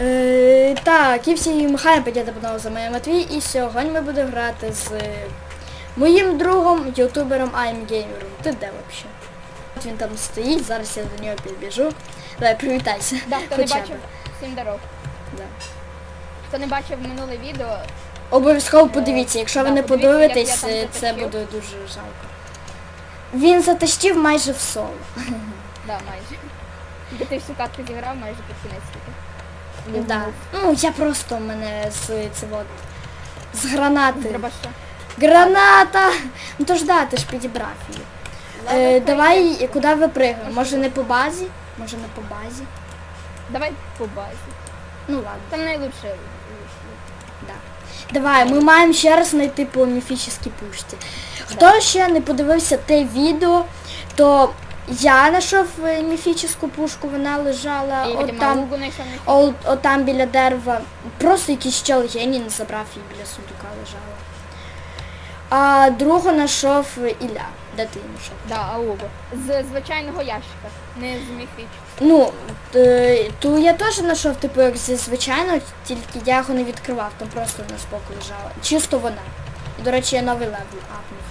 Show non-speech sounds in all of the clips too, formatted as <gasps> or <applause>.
Е, так, і всім Михайло Петя Панов за моє Матвій, і сьогодні ми будемо грати з моїм другом, ютубером I'm Gamer. Ти де взагалі? От він там стоїть, зараз я до нього підбіжу. Давай, привітайся. Да, хто не Хоча б. бачив, всім дорог. Да. Хто не бачив минуле відео, Обов'язково подивіться, якщо ви да, не подивіться, як подивитесь, там е, це затащив. буде дуже жалко. Він затащив майже в соло. <laughs> да, майже. Ти всю катку зіграв майже під кінець. Да. Ну, я просто мене з це от, з гранати. Треба що? Граната! Ну то ж да, ти ж підібрав її. Е, давай, куди ви пригаємо? Може не по базі? Може не по базі? Давай по базі. Ну ладно, Там найлучше. да. Давай, ми маємо ще раз знайти по міфічній пушці. Хто ще не подивився те відео, то я знайшов е, міфічну пушку, вона лежала І от там, Лугу знайшов не от, там біля дерева. Просто якийсь чел геній забрав її біля сундука лежала. А другу знайшов Ілля. Де ти її знайшов? Да, Аугу. З звичайного ящика, не з міфічного. Ну, е, ту я теж знайшов, типу, як зі звичайно, тільки я його не відкривав, там просто на споку лежала. Чисто вона. І, до речі, я новий левел апнув.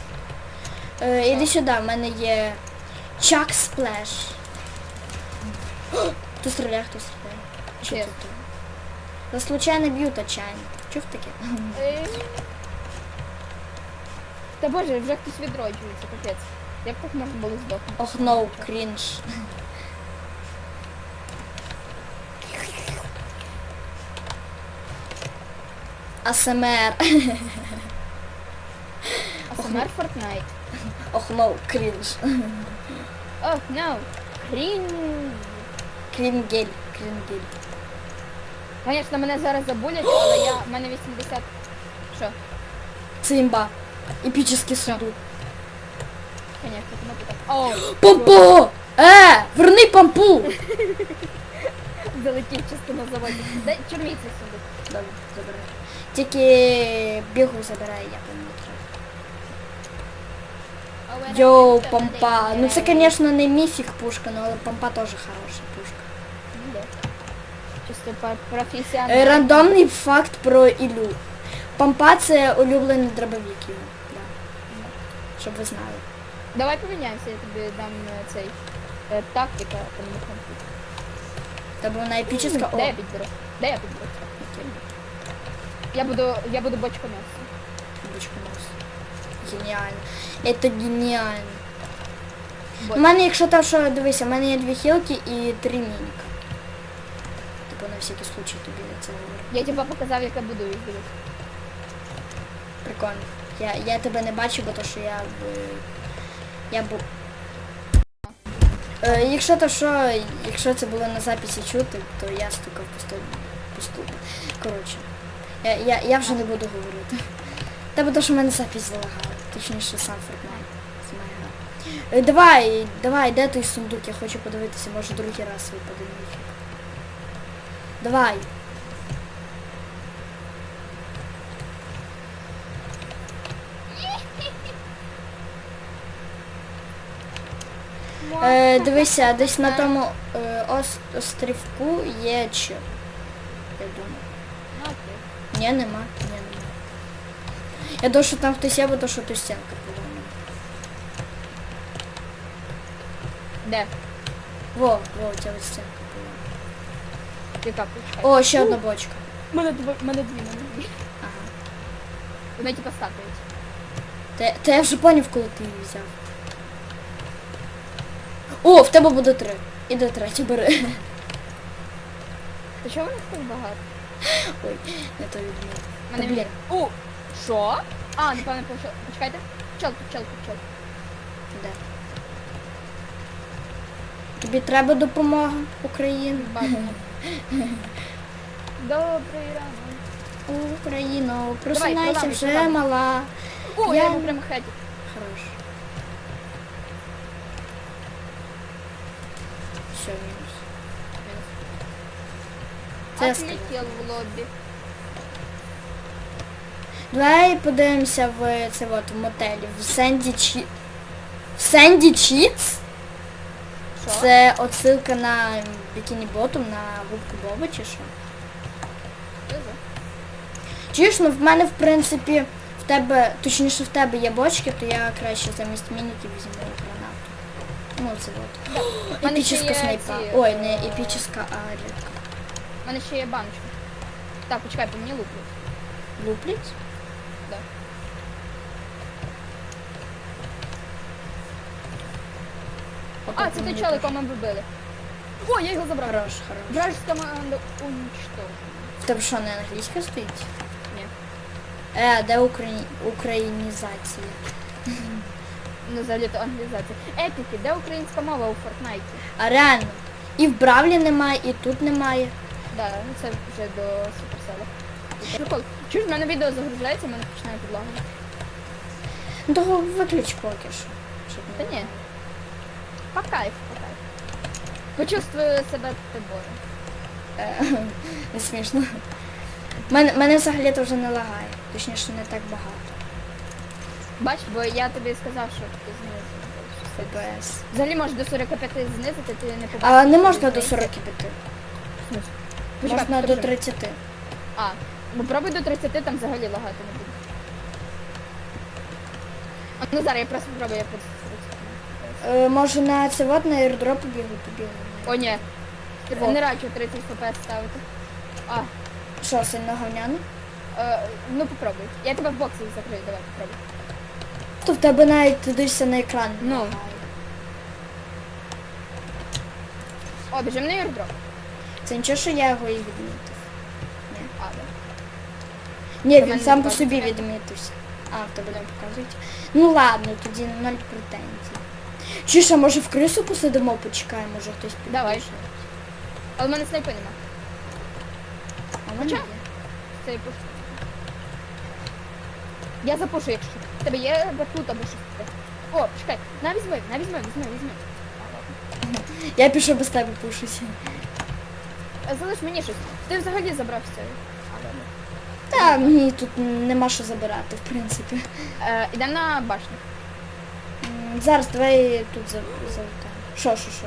Е, іди сюди, в мене є Чак Сплеш. <gasps> Хто стріляє, хто стріляє? Що Чесно. тут? За случайно б'ють отчаянно. Чув таке? Е, Та боже, вже хтось відроджується, капець. Як так можна було здохнути? Ох, ноу, крінж. АСМР. АСМР Fortnite. Ох, ноу, крінж. Ох, no. Хрінь. Крінгель, крінгель. Звісно, мене зараз забулять, але я, <gasps> в мене 80... Що? Це імба. Епічний сундук. Конечно, кнопка так. О, <gasps> Пампо! Е, верни пампу! залетів чисто на заводі. Дай чорний цей сундук. Добре, забирай. Тільки бігу забирай, я пам'ятаю. Йоу, пампа. Ну це, звісно, не міфік пушка, ну, але пампа теж хороша пушка. Ну, да. Чисто по Е, професіонально. Рандомний факт про Ілю. Пампа це улюблений дробовик його. Да. Щоб ви знали. Давай поміняємося, я тобі дам е, цей е, тактика там на комп'ютері. Та вона епічна. О, Де я підберу? Де я підберу? окей. Я буду, я буду бочкомесом. Бочка нос. Геніально. Це геніально. У мене, якщо там що, дивися, у мене є дві хілки і три мініка. Типу на всякий случай тобі це говорю. Я тебе показав, як я буду їх дивитися. Прикольно. Я, я тебе не бачу, бо то що я б. Я був. Е, якщо то що, якщо це було на записі чути, то я стукав пусту. Коротше. Я, я, я вже не буду говорити. Та бо то, що в мене запись залагала. Точніше сам моя. Е, давай, давай, де той сундук? Я хочу подивитися, може другий раз випаде. Давай. Е, дивися, десь на тому е, ос- острівку є чо. Я думаю. Ну. Ні, нема. Я думаю, що там хтось є, бо то, що тут стінка подумала. Де? Во, во, у тебе стінка була. Яка почекай. О, ще одна бочка. Мене дві, мене дві, мене дві. Ага. Вони типа стакають. Та, та я вже поняв, коли ти її взяв. О, в тебе буде три. Іди третю бери. Та чого вони так багато? Ой, не то відмінив. Та блін. У, що? А, напевно, почал. Почекайте. Пчелку, пчелку, пчелку. Де? Тобі треба допомога Україні? Бажано. <laughs> Добрий ранок. Україно, просинайся вже проламуй. мала. О, Я- я йому прям хеді. Хорош. Все, мінус. Це я. Отлетел в лобі. Давай подивимося в це от в мотелі. В Сенді Чі... В Сенді Чіц? Це отсилка на Бікіні Ботом, на губку Боба чи що? Чуєш, ну в мене в принципі в тебе, точніше в тебе є бочки, то я краще замість мініків візьму гранату. Ну це от. Епічна снайпа. ці, Ой, не е, епічна, а рідка. У мене ще є баночка. Так, почекай, по мені луплю. Луплять? Да. А, це той чоловік, якого ми вбили. О, я його забрав. Хорош, хорош. Вражеська команда уничтожена. В тебе що, не англійська стоїть? Ні. Е, де Украї... українізація? Ну, взагалі то англізація. Епіки, де українська мова у Фортнайті? А реально. І в Бравлі немає, і тут немає. Да, ну це вже до суперсела. Прикол. Чуєш, в мене відео загружається, в мене починає підлагати. Ну того виключ поки що. щоб не Та ні. По кайфу, по кайфу. Почувствую себе тобою. Е, Не смішно. Мене, мене взагалі то вже не лагає. Точніше, не так багато. Бач, бо я тобі сказав, що ти знизу. ФПС. Взагалі можеш до 45 знизити, ти не побачиш. А не можна до 45. Почекай, Можна до покажи. 30. А, ну пробуй до 30, там взагалі лагати не буде. А, ну зараз я просто спробую, я просто... Е, може на це от на airdrop побігли, побігли. О, ні. Во. Не раджу 30 фпс ставити. А, Що, сильно говняно? е, ну попробуй. Я тебе в боксі закрию, давай попробуй. То в тебе навіть дивишся на екран. Ну. О, біжим на airdrop. Це нічого, що я його і відмітив. А, да. Ні, він сам по собі відмітився. А, в тебе не показують. Ну ладно, тоді ноль претензій. Чи ще, може в крису посидимо, почекаємо, може хтось підійде. Давай. Але в мене снайпи нема. А в мене є. Я пушу. Я запушу, якщо. В тебе є батут або щось. О, чекай, на візьми, на візьми, візьми, візьми. Я пішов без тебе пушуся. Залиш мені щось. Ти взагалі забрав все. Та мені тут нема що забирати, в принципі. Е, Ідемо на башню. Зараз давай тут за- залутаємо. Що, що, що?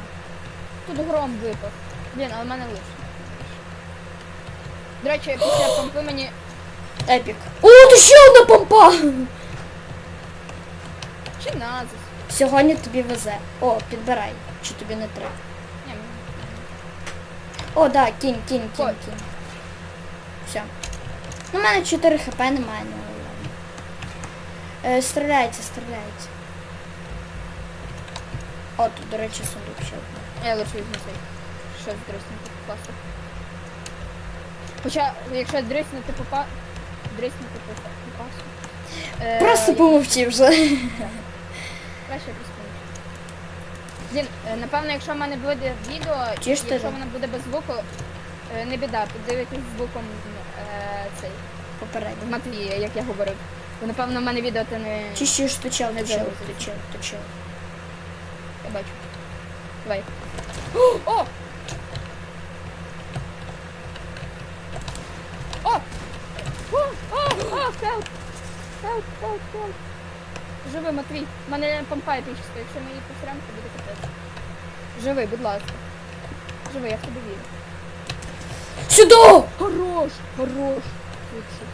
Тут гром випав. Блін, але в мене лише. До речі, після помпи мені. Епік. О, тут ще одна помпа! Чи назис? Сьогодні тобі везе. О, підбирай. Чи тобі не треба? Ні, мені. О, да, кінь, кінь, кінь, Ой. кінь. Все. Ну, у мене 4 хп немає, ну ладно. Е, стріляйте, стріляйте. О, тут, до речі, сундук ще. Я лише візьму цей. Щось дриснути класно. Хоча, якщо дриснути попа... Дриснути попа... попасу. Е, Просто помовчи вже. Краще приспомнити. Блін, е, напевно, якщо в мене буде відео, Чи ж ти якщо воно буде без звуку, е, не біда, подивитись звуком е, цей Попередньо. Матвія, як я говорив. Бо напевно в мене відео ти не Чи ще ж точив, Не точив, загрузиться. Бачу. Давай. <gasps> О! О! О! О! О! Хелп! Хелп! Хелп! Хелп! Живи, Матвій. У мене помпа епічна, якщо ми її посремо, то буде капець. Живи, будь ласка. Живи, я в тебе вірю. Сюди! Хорош! Хорош! Лучше.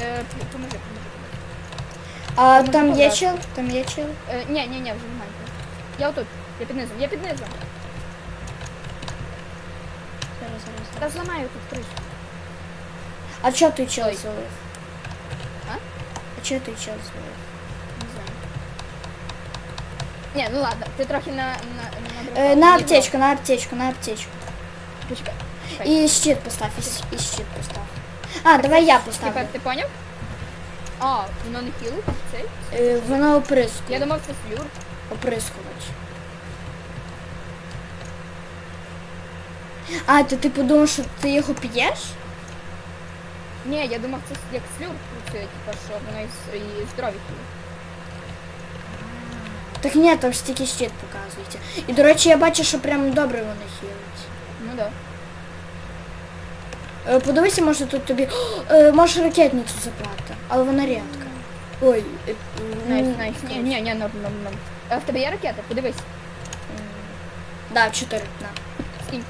Е, поможи, поможи. А там є чел? Там є чел? Е, ні, ні, ні, вже. Я отут. Я під низом, я під низом. Зараз, зараз. Та зламаю тут кришу. А чого той чел Ой. звалив? А? А чого той чел звалив? Не знаю. Ні, ну ладно, ти трохи на... На, на, Е, на аптечку, на аптечку, на аптечку. Почекай. І щит постав, і, щ- і щит постав. А, давай я поставлю. Тепер ти поняв? А, воно не хілить цей? Е, воно оприскує. Я думав, це флюр. Оприскувач. А, то ти подумав, що ти його п'єш? Ні, я думав, це як флюр працює, типа, що воно і, здорові. Так ні, там ж тільки щит показується. І, до речі, я бачу, що прям добре воно хілить. Ну да. Е, Подивися, може тут тобі. О, <gasps> е, можеш ракетницю забрати, але вона рідка. Ой, е, Найс, найс. Ні, ні, ні, норм, норм, норм. Е, В тебе є ракета? Подивись. Да, 4 на. Скинь.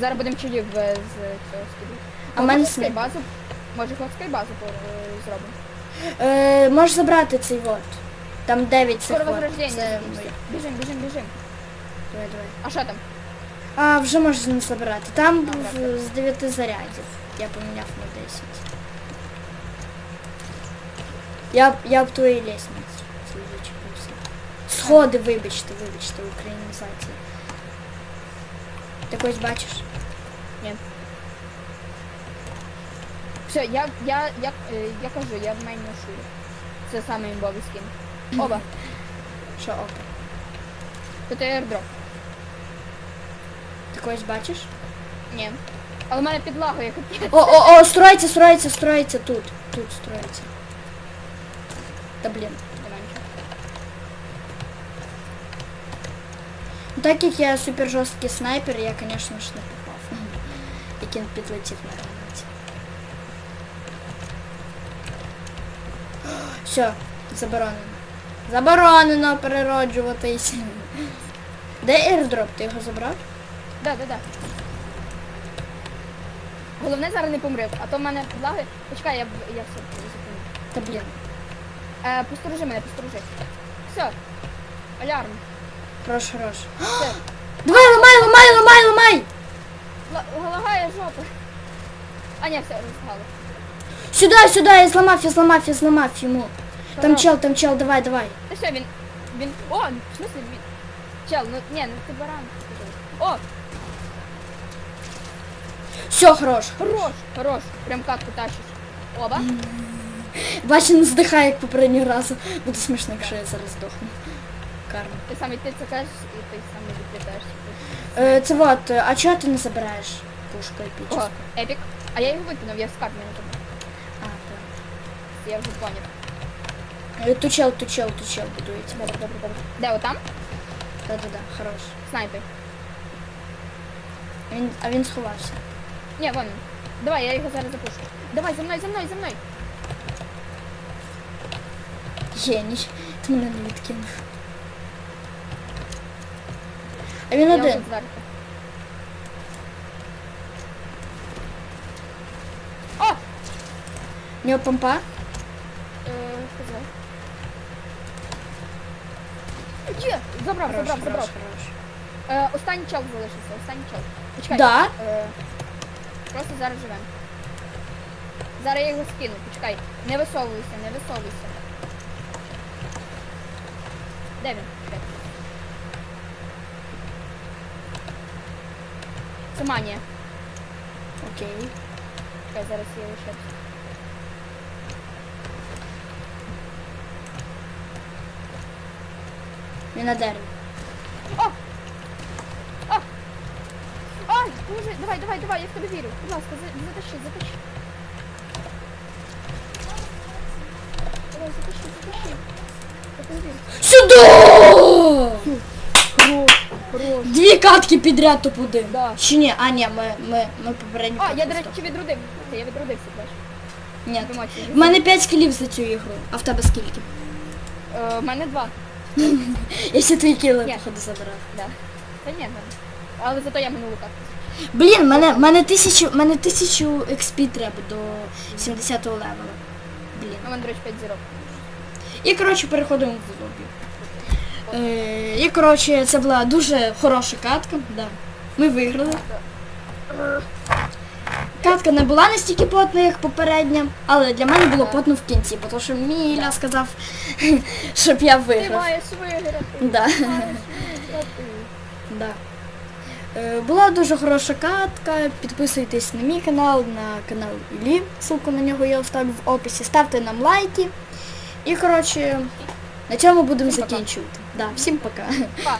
Зараз будемо чилів е, цього скидати. А в мене снайпер. базу. Може хоч скай базу е, зробимо. Е, можеш забрати цей вот. Там 9 цих Скоро вот. возрождення. Це. Біжим, біжим, біжим. Давай, давай. А що там? А, вже можна забирати. Там був е, з 9 зарядів. Я поміняв на 10. Я, б- я б твої зачепився. Сходи, вибачте, вибачте, українізація. Ти когось бачиш? Все, я, я, я, е, я кажу, я в мейн ношу. Це саме імбовий скін. Оба. Що опа? Тут airdrop. Ти когось бачиш? Ні. Але в мене підлагує капець. О, о, о, строїться, строїться, строїться тут. Тут строїться. Та блін. Ну, так як я супер жорсткий снайпер, я, звісно ж, не попав. <laughs> Як він підлетів на гранаті. Все, заборонено. Заборонено перероджуватись. <laughs> Де airdrop? Ти його забрав? Да, да, да. Головне зараз не помри, а то в мене підлаги. Почекай, я, я все зупиню. Та блін. Е, посторожи мене, посторожи. Все. Алярм. Хорош, хорош. Все. <gasps> Давай, ламай, ламай, ламай, ламай! Ла- Лагає жопа. А ні, все, розгали. Сюда, сюда, я зламав, я зламав, я зламав йому. Там чел, там чел, давай, давай. Та все, він. Він. О, в смысле він. Чел, ну ні, ну ти баран. О, Все, хорош. хорош, хорош. Прям катку тащиш. Оба. Бачу, не здихає, як попереднього разу. Буде смішно, якщо я зараз здохну. Карма. Ти самий ти це кажеш і ти самий відповідаєш. Е, це вот, е, а чого ти не забираєш пушку О, епічну? епік. А я його викинув, я в скарб не забув. А, так. Я вже поняв. Е, Ту чел, ту чел, ту чел будується. Добре, добре, добре. Де отам? Да-да-да, хорош. Снайпер. А Він, а він сховався. Ні, вон. він. Давай, я його зараз запушу. Давай, за мною, за мною, за мною. Геній. Ти мене не відкинув. А він Я один. зверху. О! У нього помпа. Е. Є! Забрав, Хорош, забрав, хорош, забрав. хорош. Е, останній чел залишився, останній чел. Почекай. Да? Е, просто зараз живем. Зараз я його скину, почекай. Не висовуйся, не висовуйся. Де він? Де? Це манія. Окей. Чекай, зараз я лише. Він на дереві. О! О! Ай, боже, давай, давай, давай, я в тебе вірю. Будь ласка, затащи, затащи. Давай, затащи, затащи. Я тебе вірю. Сюди! Хорош. Дві катки підряд топ-1. Да. Чи ні? А, ні, ми, ми, ми попередньо. А, я, до речі, відродив. Я відродився, бачиш. Ні. В мене 5 кілів за цю ігру. А в тебе скільки? Е, в мене два. <laughs> Я всі твої кіли, Ні. походу, забирав. Да. Та ні, там. Але зато я минулу карту. Блін, мене, мене тисячу, мене тисячу XP треба до 70-го левела. Блін. У мене, до речі, 5 зірок. І коротше переходимо в лобі. Е, і коротше, це була дуже хороша катка. Да. Ми виграли. Катка не була настільки потна, як попередня, але для мене було потно в кінці, тому що Міля сказав, <laughs> щоб я Ти виграв. маєш виграти. Да. Маєш <laughs> виграти. Да. Е, Була дуже хороша катка. Підписуйтесь на мій канал, на канал Іллі. Ссылку на нього я оставлю в описі. Ставте нам лайки. І коротше, на цьому будемо закінчувати. Да, всім пока. Па.